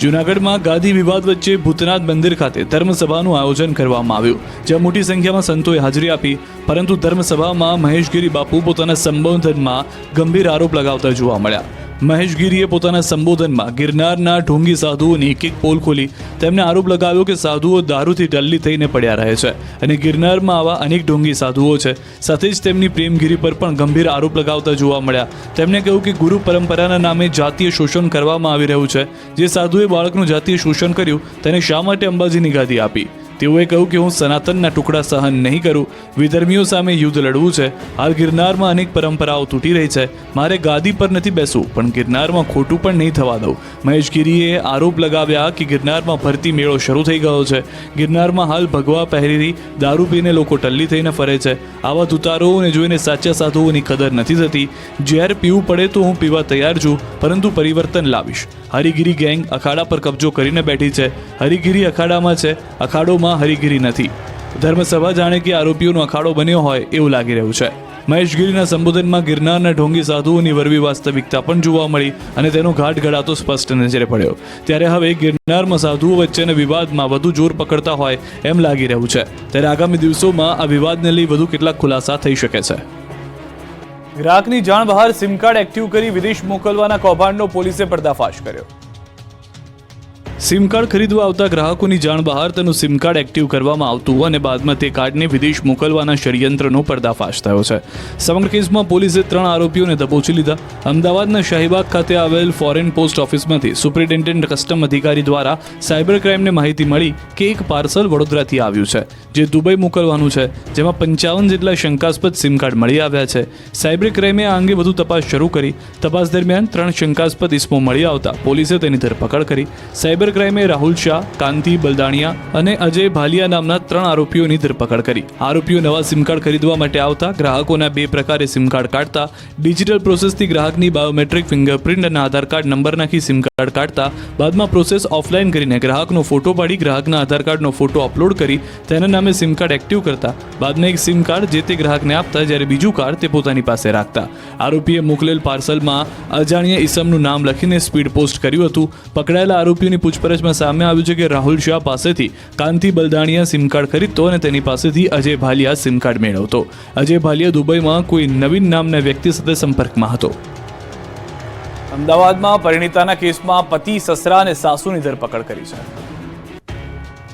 જૂનાગઢમાં ગાદી વિવાદ વચ્ચે ભૂતનાથ મંદિર ખાતે ધર્મસભાનું આયોજન કરવામાં આવ્યું જ્યાં મોટી સંખ્યામાં સંતોએ હાજરી આપી પરંતુ ધર્મસભામાં મહેશગીરી બાપુ પોતાના સંબોધનમાં ગંભીર આરોપ લગાવતા જોવા મળ્યા. મહેશગીરીએ પોતાના સંબોધનમાં ગિરનારના ઢોંગી સાધુઓની એક એક પોલ ખોલી. તેમને આરોપ લગાવ્યો કે સાધુઓ દારૂથી ટલ્લી થઈને પડ્યા રહે છે અને ગિરનારમાં આવા અનેક ઢોંગી સાધુઓ છે. સાથે જ તેમની પ્રેમગીરી પર પણ ગંભીર આરોપ લગાવતા જોવા મળ્યા. તેમણે કહ્યું કે ગુરુ પરંપરાના નામે જાતીય શોષણ કરવામાં આવી રહ્યું છે. જે સાધુએ બાળકનું જાતીય શોષણ કર્યું, તેને શા માટે અંબાજીની ગાદી આપી? તેઓએ કહ્યું કે હું સનાતનના ટુકડા સહન નહીં કરું. વિધર્મીઓ સામે યુદ્ધ લડવું છે. હાલ ગિરનારમાં અનેક પરંપરાઓ તૂટી રહી છે. મારે ગાદી પર નથી બેસવું, પણ ગિરનારમાં ખોટું પણ નહીં થવા દઉં. મહેશ ગીરીએ આરોપ લગાવ્યા કે ગિરનારમાં ભરતી મેળો શરૂ થઈ ગયો છે. ગિરનારમાં હાલ ભગવા પહેરી દારૂ પીને લોકો ટલ્લી થઈને ફરે છે. આવા તુતારોને જોઈને સાચા સાધુઓની કદર નથી થતી. જ્યારે પીવું પડે તો હું પીવા તૈયાર છું, પરંતુ પરિવર્તન લાવીશ. હરિગીરી ગેંગ અખાડા પર કબજો કરીને બેઠી છે. હરિગીરી અખાડામાં છે. અખાડોમાં હરિગીરી નથી. ધર્મસભા જાણે કે આરોપીઓનો અખાડો બન્યો હોય એવું લાગી રહ્યું છે. મહેશગીરીના સંબોધનમાં ગિરનારના ઢોંગી સાધુઓની વરવી વાસ્તવિકતા પણ જોવા મળી અને તેનો ઘાટ ઘડાતો સ્પષ્ટ નજરે પડ્યો. ત્યારે હવે ગિરનારમાં સાધુઓ વચ્ચેના વિવાદમાં વધુ જોર પકડતા હોય એમ લાગી રહ્યું છે. ત્યારે આગામી દિવસોમાં આ વિવાદને લઈ વધુ કેટલાક ખુલાસા થઈ શકે છે. ગ્રાહકની જાણ બહાર સિમ કાર્ડ એક્ટિવ કરી વિદેશ મોકલવાના કૌભાંડનો પોલીસે પર્દાફાશ કર્યો. સિમ કાર્ડ ખરીદવા આવતા ગ્રાહકોની જાણ બહાર તેનું સિમ કાર્ડ એક્ટિવ કરવામાં આવતું અને બાદમાં તે કાર્ડને વિદેશ મોકલવાના ષડયંત્રનો પર્દાફાશ થયો છે. સમગ્ર કેસમાં પોલીસે ત્રણ આરોપીઓને દબોચી લીધા. અમદાવાદના શાહીબાગ ખાતે આવેલ ફોરેન પોસ્ટ ઓફિસમાંથી સુપ્રિન્ટેન્ડન્ટ કસ્ટમ અધિકારી દ્વારા સાયબર ક્રાઇમને માહિતી મળી કે એક પાર્સલ વડોદરાથી આવ્યું છે, જે દુબઈ મોકલવાનું છે, જેમાં પંચાવન જેટલા શંકાસ્પદ સિમ કાર્ડ મળી આવ્યા છે. સાયબર ક્રાઇમે આ અંગે વધુ તપાસ શરૂ કરી. તપાસ દરમિયાન ત્રણ શંકાસ્પદ ઇસમો મળી આવતા પોલીસે તેની ધરપકડ કરી. સાયબર ક્રાઇમે રાહુલ શાહ, કાંતિ બલદાણિયા અને અજય ભાલિયા નામના ત્રણ આરોપીઓની ધરપકડ કરી. આરોપીઓ નવા સિમ કાર્ડ ખરીદવા માટે આવતા ગ્રાહકોના બે પ્રકારે સિમ કાર્ડ કાઢતા, ડિજિટલ પ્રોસેસથી ગ્રાહકની બાયોમેટ્રિક ફિંગરપ્રિન્ટ અને આધાર કાર્ડ નંબર નાખી સિમ કાર્ડ કાઢતા, બાદમાં પ્રોસેસ ઓફલાઈન કરીને ગ્રાહકનો ફોટો પાડી ગ્રાહકના આધાર કાર્ડનો ફોટો અપલોડ કરી તેના નામે સિમ કાર્ડ એક્ટિવ કરતા. બાદમાં એક સિમ કાર્ડ જે તે ગ્રાહકને આપતા જ્યારે બીજું કાર્ડ તે પોતાની પાસે રાખતા. આરોપીએ મોકલેલ પાર્સલમાં અજાણ્યા ઈસમનું નામ લખીને સ્પીડ પોસ્ટ કર્યું હતું. પકડાયેલા આરોપીઓની પૂછપરછમાં સામે આવ્યું છે કે રાહુલ શાહ પાસેથી કાંતિ બલદાણિયા સિમ કાર્ડ ખરીદતો અને તેની પાસેથી અજય ભાલિયા સિમ કાર્ડ મેળવતો. અજય ભાલિયા દુબઈમાં કોઈ નવીન નામના વ્યક્તિ સાથે સંપર્કમાં હતો. અમદાવાદમાં પરિણીતાના કેસમાં પતિ, સસરા અને સાસુની ધરપકડ કરી છે.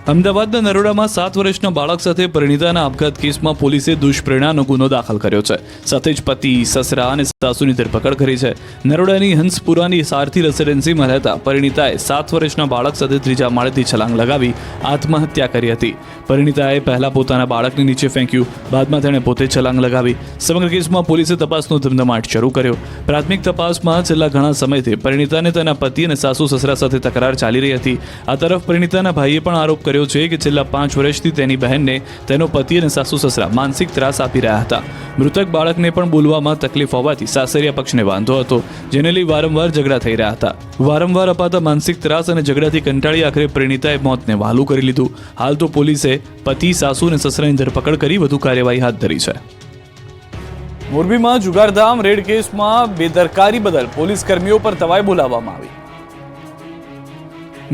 અમદાવાદના નરોડામાં સાત વર્ષના બાળક સાથે પરિણીતાના આપઘાત કેસમાં પોલીસે દુષ્પ્રેરણાનો ગુનો દાખલ કર્યો છે. સાથે જ પતિ, સસરા અને સાસુની ધરપકડ કરી છે. નરોડાની હંસપુરાની સારથી રેસિડેન્સીમાં રહેતા પરિણીતાએ સાત વર્ષના બાળક સાથે ત્રીજા માળેથી છલાંગ લગાવી આત્મહત્યા કરી હતી. પરિણીતાએ પહેલા પોતાના બાળકને નીચે ફેંક્યું. બાદમાં તેણે પોતે છલાંગ લગાવી. સમગ્ર કેસમાં પોલીસે તપાસનો ધમધમાટ શરૂ કર્યો. પ્રાથમિક તપાસમાં છેલ્લા ઘણા સમયથી પરિણીતાને તેના પતિ અને સાસુ, સસરા સાથે તકરાર ચાલી રહી હતી. આ તરફ પરિણીતાના ભાઈએ પણ આરોપ કર્યો છે કે છેલ્લા પાંચ વર્ષથી તેની બહેનને તેનો પતિ અને સાસુ સસરા માનસિક ત્રાસ આપી રહ્યા હતા. મૃતક બાળકને પણ બોલવામાં તકલીફ હોવાથી સાસરિયા પક્ષને વાંધો હતો, જેને લઈ વારંવાર ઝઘડા થઈ રહ્યા હતા. વારંવાર અપાતા માનસિક ત્રાસ અને ઝઘડાથી કંટાળી આખરે પરિણીતાએ મોતને વહાલું કરી લીધું. હાલ તો પોલીસે પતિ, સાસુ અને સસરાની ધરપકડ કરી વધુ કાર્યવાહી હાથ ધરી છે. મોરબીમાં જુગારધામ રેડ કેસમાં બેદરકારી બદલ પોલીસ કર્મીઓ પર તવાઈ બોલાવવામાં આવી.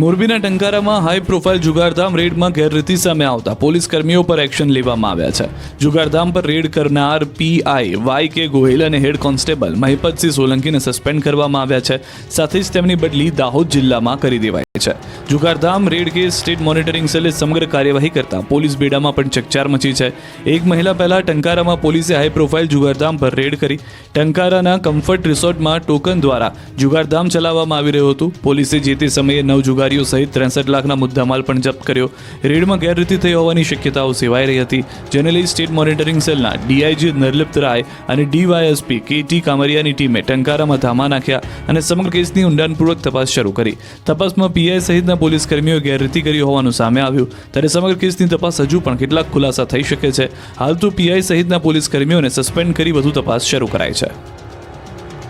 મોરબીના ટંકારામાં હાઈ પ્રોફાઇલ જુગારધામ રેડમાં ગેરરીતિ સામે આવતા પોલીસ કર્મીઓ પર એક્શન લેવામાં આવ્યા છે. જુગારધામ પર રેડ કરનાર પીઆઈ વાય કે ગોહિલ અને હેડ કોન્સ્ટેબલ મહિપતસિંહ સોલંકીને સસ્પેન્ડ કરવામાં આવ્યા છે. સાથે જ તેમની બદલી દાહોદ જિલ્લામાં કરી દેવાઈ છે. જુગારધામ રેડ કેસ સ્ટેટ મોનિટરિંગ સેલે સમગ્ર કાર્યવાહી કરતા પોલીસ બેડામાં પણ ચકચાર મચી છે. એક મહિલા પહેલા ટંકારામાં પોલીસે હાઈ પ્રોફાઇલ જુગારધામ પર રેડ કરી ટંકારાના કમ્ફર્ટ રિસોર્ટમાં ટોકન દ્વારા જુગારધામ ચલાવવામાં આવી રહ્યું હતું. પોલીસે જે તે સમયે નવ જુગારીઓ સહિત ત્રેસઠ લાખના મુદ્દામાલ પણ જપ્ત કર્યો. રેડમાં ગેરરીતિ થઈ હોવાની શક્યતાઓ સેવાઈ રહી હતી. જેને લઈ સ્ટેટ મોનિટરિંગ સેલના ડીઆઈજી નિર્લિપ્ત રાય અને ડીવાયએસપી કે ટી કામરિયાની ટીમે ટંકારામાં ધામા નાખ્યા અને સમગ્ર કેસની ઊંડાણપૂર્વક તપાસ શરૂ કરી. તપાસમાં પીઆઈ સહિતના પોલીસ કર્મીઓ ગેરરીતિ કરી હોવાનું સામે આવ્યું. ત્યારે સમગ્ર કેસની તપાસ હજુ પણ કેટલાક ખુલાસા થઈ શકે છે. હાલ તો પીઆઈ સહિતના પોલીસ કર્મીઓને સસ્પેન્ડ કરી વધુ તપાસ શરૂ કરાઈ છે.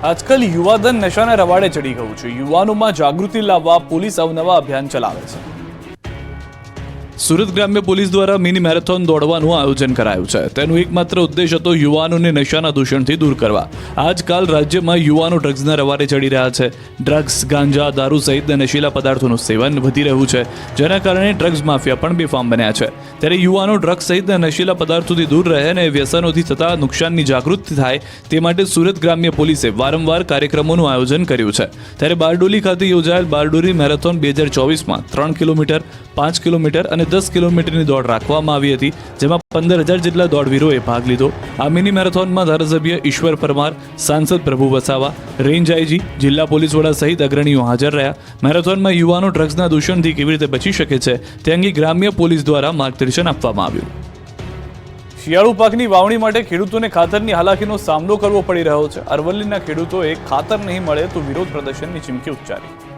આજકાલ યુવાધન નશાના રવાડે ચડી ગયું છે. યુવાનોમાં જાગૃતિ લાવવા પોલીસ અવનવા અભિયાન ચલાવે છે. સુરત ગ્રામ્ય પોલીસ દ્વારા મિની મેરેથોન દોડવાનું આયોજન કરાયું છે. તેનો એકમાત્ર ઉદ્દેશ હતો યુવાનોને નશાના દૂષણથી દૂર કરવા. આજકાલ રાજ્યમાં યુવાનો ડ્રગ્સના રવાડે ચડી રહ્યા છે. ડ્રગ્સ, ગાંજા, દારૂ સહિત નશીલા પદાર્થોનું સેવન વધી રહ્યું છે, જેના કારણે ડ્રગ્સ માફિયા પણ બેફામ બન્યા છે. ત્યારે યુવાનો ડ્રગ્સ સહિત નશીલા પદાર્થોથી દૂર રહે અને વ્યસનોથી થતા નુકસાનની જાગૃતિ થાય તે માટે સુરત ગ્રામ્ય પોલીસે વારંવાર કાર્યક્રમોનું આયોજન કર્યું છે. ત્યારે બારડોલી ખાતે યોજાયેલ બારડોલી મેરેથોન બે હજાર ચોવીસમાં ત્રણ કિલોમીટર, પાંચ કિલોમીટર અને દસ કિલોમીટરની દોડ રાખવામાં આવી હતી, જેમાં પંદર હજાર જેટલા દોડવીરોએ ભાગ લીધો. આ મિની મેરેથોનમાં ધારાસભ્ય ઈશ્વર પરમાર, સાંસદ પ્રભુ વસાવા, રેન્જ આઈજી, જિલ્લા પોલીસ વડા સહિત અગ્રણીઓ હાજર રહ્યા. મેરેથોનમાં યુવાનો ડ્રગ્સના દૂષણથી કેવી રીતે બચી શકે છે, તે અંગે ગ્રામ્ય પોલીસ દ્વારા માર્ગદર્શન આપવામાં આવ્યું. શિયાળુ પાકની વાવણી માટે ખેડૂતોને ખાતરની હાલાકીનો સામનો કરવો પડી રહ્યો છે. અરવલ્લીના ખેડૂતોએ ખાતર નહીં મળે તો વિરોધ પ્રદર્શનની ચીમકી ઉચ્ચારી.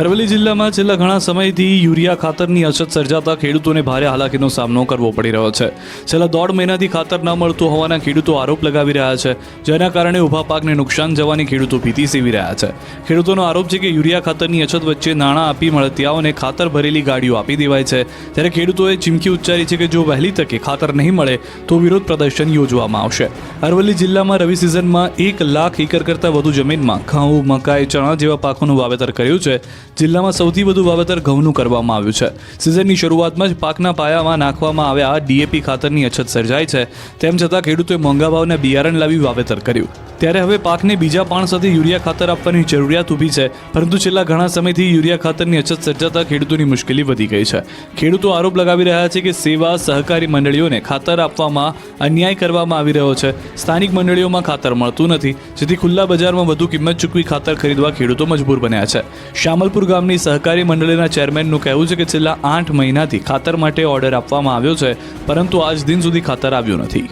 અરવલ્લી જિલ્લામાં છેલ્લા ઘણા સમયથી યુરિયા ખાતરની અછત સર્જાતા ખેડૂતોને ભારે હાલાકીનો સામનો કરવો પડી રહ્યો છે. છેલ્લા દોઢ મહિનાથી ખાતર ન મળતું હોવાના ખેડૂતો આરોપ લગાવી રહ્યા છે. જેના કારણે ઊભા પાકને નુકસાન જવાની ખેડૂતો ભીતિ સેવી રહ્યા છે. ખેડૂતોનો આરોપ છે કે યુરિયા ખાતરની અછત વચ્ચે નાણાં આપી મળતિયાઓને ખાતર ભરેલી ગાડીઓ આપી દેવાય છે. ત્યારે ખેડૂતોએ ચીમકી ઉચ્ચારી છે કે જો વહેલી તકે ખાતર નહીં મળે, તો વિરોધ પ્રદર્શન યોજવામાં આવશે. અરવલ્લી જિલ્લામાં રવિ સિઝનમાં એક લાખ એકર કરતાં વધુ જમીનમાં ઘઉં, મકાઈ, ચણા જેવા પાકોનું વાવેતર કર્યું છે. જિલ્લામાં સૌથી વધુ વાવેતર ઘઉંનું કરવામાં આવ્યું છે. સિઝનની શરૂઆતમાં જ પાકના પાયામાં નાખવામાં આવ્યા ડીએપી ખાતરની અછત સર્જાઈ છે. તેમ છતાં ખેડૂતોએ મોંઘા ભાવને બિયારણ લાવી વાવેતર કર્યું. ત્યારે હવે પાકને બીજા પાણ સાથે યુરિયા ખાતર આપવાની જરૂરિયાત ઊભી છે. પરંતુ છેલ્લા ઘણા સમયથી યુરિયા ખાતરની અછત સર્જાતા ખેડૂતોની મુશ્કેલી વધી ગઈ છે. ખેડૂતો આરોપ લગાવી રહ્યા છે કે સેવા, સહકારી મંડળીઓને ખાતર આપવામાં અન્યાય કરવામાં આવી રહ્યો છે. સ્થાનિક મંડળીઓમાં ખાતર મળતું નથી, જેથી ખુલ્લા બજારમાં વધુ કિંમત ચૂકવી ખાતર ખરીદવા ખેડૂતો મજબૂર બન્યા છે. શામલપુર ગામની સહકારી મંડળીના ચેરમેનનું કહેવું છે કે છેલ્લા આઠ મહિનાથી ખાતર માટે ઓર્ડર આપવામાં આવ્યો છે, પરંતુ આજ દિન સુધી ખાતર આવ્યું નથી.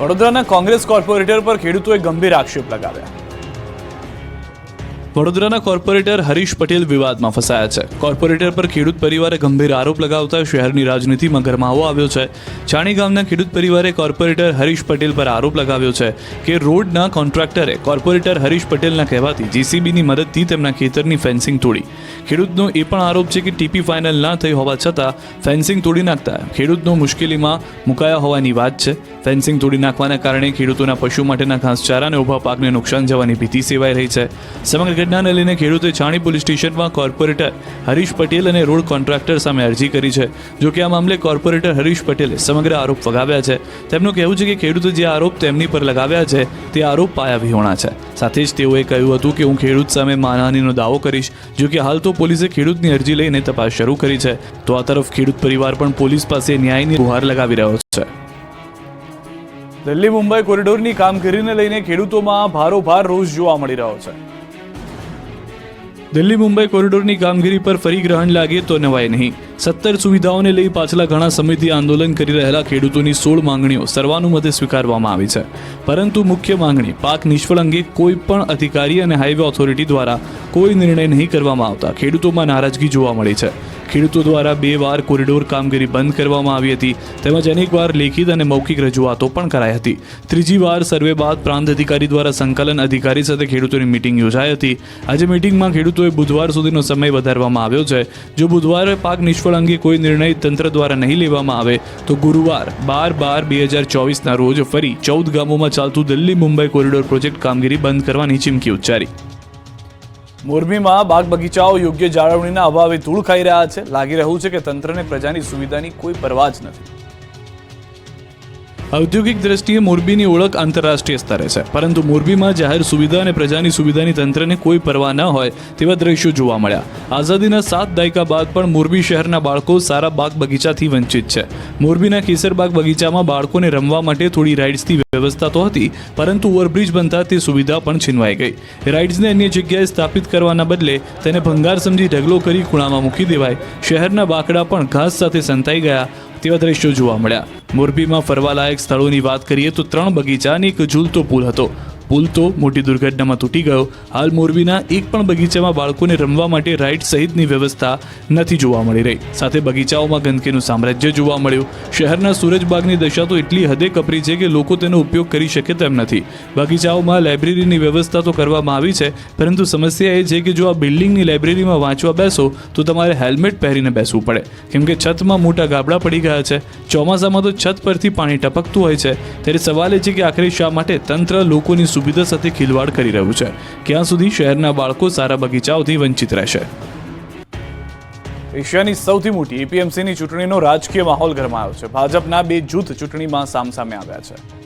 વડોદરાના કોંગ્રેસ કોર્પોરેટર પર ખેડૂતોએ ગંભીર આક્ષેપ લગાવ્યા. વડોદરાના કોર્પોરેટર હરીશ પટેલ વિવાદમાં ફસાયા છે. કોર્પોરેટર પર ખેડૂત પરિવારે ગંભીર આરોપ લગાવતા શહેરની રાજનીતિમાં ગરમાવો આવ્યો છે. છાણી ગામના ખેડૂત પરિવારે કોર્પોરેટર હરીશ પટેલ પર આરોપ લગાવ્યો છે કે રોડના કોન્ટ્રાક્ટરે કોર્પોરેટર હરીશ પટેલના કહેવાથી જીસીબીની મદદથી તેમના ખેતરની ફેન્સિંગ તોડી. ખેડૂતનો એ પણ આરોપ છે કે ટીપી ફાઇનલ ના થઈ હોવા છતાં ફેન્સિંગ તોડી નાખતા ખેડૂતનો મુશ્કેલીમાં મુકાયા હોવાની વાત છે. ફેન્સિંગ તોડી નાખવાના કારણે ખેડૂતોના પશુ માટેના ઘાસચારા અને ઊભા પાકને નુકસાન જવાની ભીતિ સેવાઈ રહી છે. સમગ્ર ઘટનાને લઈને ખેડૂતે છાણી પોલીસ સ્ટેશનમાં કોર્પોરેટર હરીશ પટેલ અને રોડ કોન્ટ્રાક્ટર સામે અરજી કરી છે. જો કે આ મામલે કોર્પોરેટર હરીશ પટેલે સમગ્ર આરોપ ફગાવ્યા છે. તેમનું કહેવું છે કે ખેડૂતે જે આરોપ તેમની પર લગાવ્યા છે, તે આરોપ પાયાવિહોણા છે. સાથે જ તેઓએ કહ્યું હતું કે હું ખેડૂત સામે માનહાનિનો દાવો કરીશ. જો કે હાલ તો પોલીસે ખેડૂતની અરજી લઈને તપાસ શરૂ કરી છે. તો આ તરફ ખેડૂત પરિવાર પણ પોલીસ પાસે ન્યાયની ગુહાર લગાવી રહ્યો છે. દિલ્હી મુંબઈ કોરિડોરની કામગીરીને લઈને ખેડૂતોમાં ભારોભાર રોષ જોવા મળી રહ્યો છે. દિલ્હી મુંબઈ કોરિડોરની કામગીરી પર ફરી ગ્રહણ લાગે તો નવાય નહીં. સત્તર સુવિધાઓને લઈ પાછલા ઘણા સમયથી આંદોલન કરી રહેલા ખેડૂતોની સોળ માંગણીઓ સર્વાનુમતે સ્વીકારવામાં આવી છે. પરંતુ મુખ્ય માંગણી, પાક નિષ્ફળ અંગે કોઈ પણ અધિકારી અને હાઈવે ઓથોરિટી દ્વારા કોઈ નિર્ણય નહીં કરવામાં આવતા ખેડૂતોમાં નારાજગી જોવા મળી છે. ખેડૂતો દ્વારા બે વાર કોરિડોર કામગીરી બંધ કરવામાં આવી હતી, તેમજ અનેક વાર લેખિત અને મૌખિક રજૂઆતો પણ કરાઈ હતી. ત્રીજી વાર સર્વે બાદ પ્રાંત અધિકારી દ્વારા સંકલન અધિકારી સાથે ખેડૂતોની મિટિંગ યોજાઈ હતી. આજે મિટિંગમાં ખેડૂતોએ બુધવાર સુધીનો સમય વધારવામાં આવ્યો છે. જો બુધવારે પાક નિષ્ફળ અંગે કોઈ નિર્ણય તંત્ર દ્વારા નહીં લેવામાં આવે તો ગુરુવાર બાર બાર બે હજાર ચોવીસના રોજ ફરી ચૌદ ગામોમાં ચાલતું દિલ્હી મુંબઈ કોરિડોર પ્રોજેક્ટ કામગીરી બંધ કરવાની ચીમકી ઉચ્ચારી. મોરબીમાં બાગ બગીચાઓ યોગ્ય જાળવણીના અભાવે ધૂળ ખાઈ રહ્યા છે. લાગી રહ્યું છે કે તંત્રને પ્રજાની સુવિધાની કોઈ પરવા જ નથી. ઔદ્યોગિક દ્રષ્ટિએ મોરબીની ઓળખ આંતરરાષ્ટ્રીય સ્તરે છે. પરંતુ મોરબીમાં જાહેર સુવિધા અને પ્રજાની સુવિધાની તંત્રને કોઈ પરવા ન હોય તેવા દ્રશ્યો જોવા મળ્યા. આઝાદીના સાત દાયકા બાદ પણ મોરબી શહેરના બાળકો સારા બાગ બગીચાથી વંચિત છે. મોરબીના કેસરબાગ બગીચામાં બાળકોને રમવા માટે થોડી રાઇડ્સની વ્યવસ્થા તો હતી, પરંતુ ઓવરબ્રિજ બનતા તે સુવિધા પણ છીનવાઈ ગઈ. રાઇડ્સને અન્ય જગ્યાએ સ્થાપિત કરવાના બદલે તેને ભંગાર સમજી ઢગલો કરી ખૂણામાં મૂકી દેવાય. શહેરના બાકડા પણ ઘાસ સાથે સંતાઈ ગયા તેવા દ્રશ્યો જોવા મળ્યા. મોરબીમાં ફરવાલાયક સ્થળોની વાત કરીએ તો ત્રણ બગીચા અને એક ઝૂલતો પુલ હતો. પુલ તો મોટી દુર્ઘટનામાં તૂટી ગયો. હાલ મોરબીના એક પણ બગીચામાં બાળકોને રમવા માટે રાઇડ સહિતની વ્યવસ્થા નથી જોવા મળી રહી. સાથે બગીચાઓમાં ગંદકીનું સામ્રાજ્ય જોવા મળ્યું. શહેરના સૂરજબાગની દશા તો એટલી હદે કપરી છે કે લોકો તેનો ઉપયોગ કરી શકે તેમ નથી. બગીચાઓમાં લાઇબ્રેરીની વ્યવસ્થા તો કરવામાં આવી છે, પરંતુ સમસ્યા એ છે કે જો આ બિલ્ડિંગની લાઇબ્રેરીમાં વાંચવા બેસો, તો તમારે હેલ્મેટ પહેરીને બેસવું પડે. કેમ કે છતમાં મોટા ગાબડા પડી ગયા છે. ચોમાસામાં તો છત પરથી પાણી ટપકતું હોય છે. ત્યારે સવાલ એ છે કે આખરે શા માટે તંત્ર લોકોની સુવિધા સાથે ખિલવાડ કરી રહ્યું છે. ક્યાં સુધી શહેરના બાળકો સારા બગીચાઓથી વંચિત રહેશે? એશિયાની સૌથી મોટી એપીએમસીની ચૂંટણીનો રાજકીય માહોલ ગરમાયો છે. ભાજપના બે જૂથ ચૂંટણીમાં સામસામે આવ્યા છે.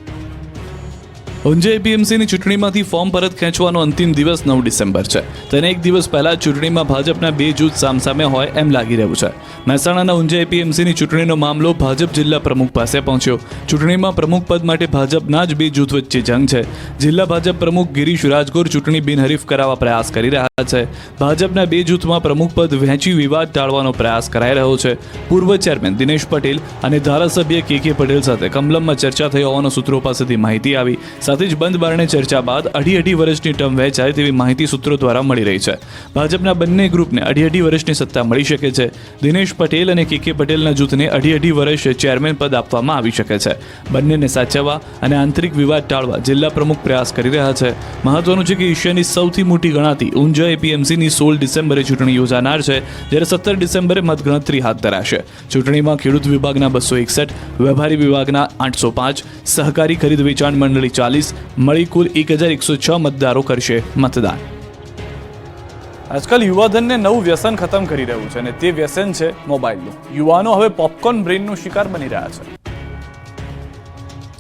ઊંઝા એપીએમસીની ચૂંટણીમાંથી ફોર્મ પરત ખેંચવાનો અંતિમ દિવસ નવ ડિસેમ્બર છે. તેને એક દિવસ પહેલા ચૂંટણીમાં ભાજપના બે જૂથ સામસામે હોય એમ લાગી રહ્યું છે. મહેસાણાના ઊંઝા એપીએમસીની ચૂંટણીનો મામલો ભાજપ જિલ્લા પ્રમુખ પાસે પહોંચ્યો. ચૂંટણીમાં પ્રમુખ પદ માટે ભાજપના જ બે જૂથ વચ્ચે જંગ છે. જિલ્લા ભાજપ પ્રમુખ ગિરીશ રાજગોર ચૂંટણી બિનહરીફ કરાવવા પ્રયાસ કરી રહ્યા છે. ભાજપના બે જૂથમાં પ્રમુખ પદ વહેંચી વિવાદ ટાળવાનો પ્રયાસ કરાઈ રહ્યો છે. પૂર્વ ચેરમેન દિનેશ પટેલ અને ધારાસભ્ય કે કે પટેલ સાથે કમલમમાં ચર્ચા થઈ હોવાનો સૂત્રો પાસેથી માહિતી આવી. સાથે જ બંધ બારણે ચર્ચા બાદ અઢી અઢી વર્ષની ટર્મ વહેંચાય તેવી માહિતી સૂત્રો દ્વારા મળી રહી છે. ભાજપના બંને ગ્રુપને અઢી અઢી વર્ષની સત્તા મળી શકે છે. દિનેશ પટેલ અને કે કે પટેલના જૂથને અઢી અઢી વર્ષ ચેરમેન પદ આપવામાં આવી શકે છે. બંનેને સાચવવા અને આંતરિક વિવાદ ટાળવા જિલ્લા પ્રમુખ પ્રયાસ કરી રહ્યા છે. મહત્વનું છે કે એશિયાની સૌથી મોટી ગણાતી ઊંઝા એપીએમસીની સોળ ડિસેમ્બરે ચૂંટણી યોજાનાર છે, જ્યારે સત્તર ડિસેમ્બરે મતગણતરી હાથ ધરાશે. ચૂંટણીમાં ખેડૂત વિભાગના બસો એકસઠ વેપારી વિભાગના આઠસો પાંચ, સહકારી ખરીદ વેચાણ મંડળી ચાલીસ મળી કુલ એક હજાર એકસો છ મતદારો કરશે મતદાન. આજકાલ યુવાધનને નવું વ્યસન ખતમ કરી રહ્યું છે અને તે વ્યસન છે મોબાઈલનું. યુવાનો હવે પોપકોર્ન બ્રેઇનનો શિકાર બની રહ્યા છે.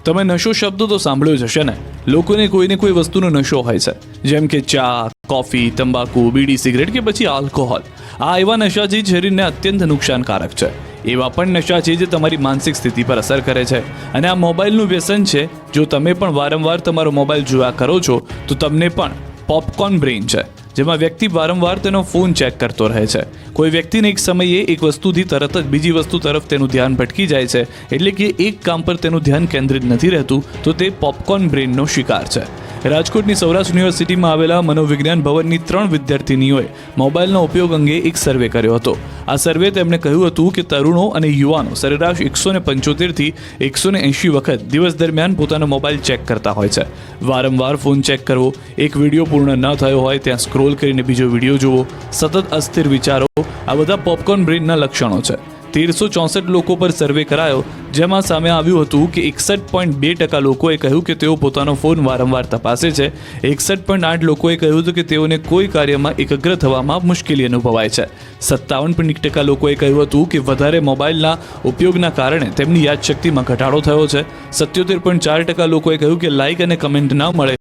તમે નશો શબ્દ તો સાંભળ્યો જ હશે ને? લોકોને કોઈને કોઈ વસ્તુનો નશો હોય છે. જેમ કે ચા, કોફી, તંબાકુ, બીડી, સિગરેટ કે પછી આલ્કોહોલ. આ એવા નશા જે શરીરને અત્યંત નુકસાનકારક છે. એવા પણ નશા છે જે તમારી માનસિક સ્થિતિ પર અસર કરે છે. અને આ મોબાઈલનું વ્યસન છે. જો તમે પણ વારંવાર તમારો મોબાઈલ જોયા કરો છો, તો તમને પણ પોપકોર્ન બ્રેઇન છે. જેમાં વ્યક્તિ વારંવાર તેનો ફોન ચેક કરતો રહે છે. કોઈ વ્યક્તિને એક સમયે એક વસ્તુથી તરત જ બીજી વસ્તુ તરફ તેનું ધ્યાન ભટકી જાય છે, એટલે કે એક કામ પર તેનું ધ્યાન કેન્દ્રિત નથી રહેતું, તો તે પોપકોર્ન બ્રેનનો શિકાર છે. રાજકોટની સૌરાષ્ટ્ર યુનિવર્સિટીમાં આવેલા મનોવિજ્ઞાન ભવનની ત્રણ વિદ્યાર્થીનીઓએ મોબાઈલનો ઉપયોગ અંગે એક સર્વે કર્યો હતો. આ સર્વે તેમણે કહ્યું હતું કે તરુણો અને યુવાનો સરેરાશ એકસો ને પંચોતેરથી એકસો ને એંશી વખત દિવસ દરમિયાન પોતાનો મોબાઈલ ચેક કરતા હોય છે. વારંવાર ફોન ચેક કરવો, એક વીડિયો પૂર્ણ ન થયો હોય ત્યાં સ્ક્રોલ કરીને બીજો વીડિયો જોવો સતત અસ્થિર વિચારો, આ બધા પોપકોર્ન બ્રેનના લક્ષણો છે. તેરસો ચોસઠ લોકો પર સર્વે કરાયો, જેમાં સામે આવ્યું હતું કે એકસઠ પોઈન્ટ બે ટકા લોકોએ કહ્યું કે તેઓ પોતાનો ફોન વારંવાર તપાસે છે. એકસઠ પોઈન્ટ આઠ લોકોએ કહ્યું હતું કે તેઓને કોઈ કાર્યમાં એકાગ્ર થવામાં મુશ્કેલી અનુભવાય છે. સત્તાવન પોઈન્ટ ટકા લોકોએ કહ્યું હતું કે વધારે મોબાઈલના ઉપયોગના કારણે તેમની યાદશક્તિમાં ઘટાડો થયો છે. સત્યોતેર પોઈન્ટ ચાર ટકા લોકોએ કહ્યું કે લાઇક અને કમેન્ટ ન મળે.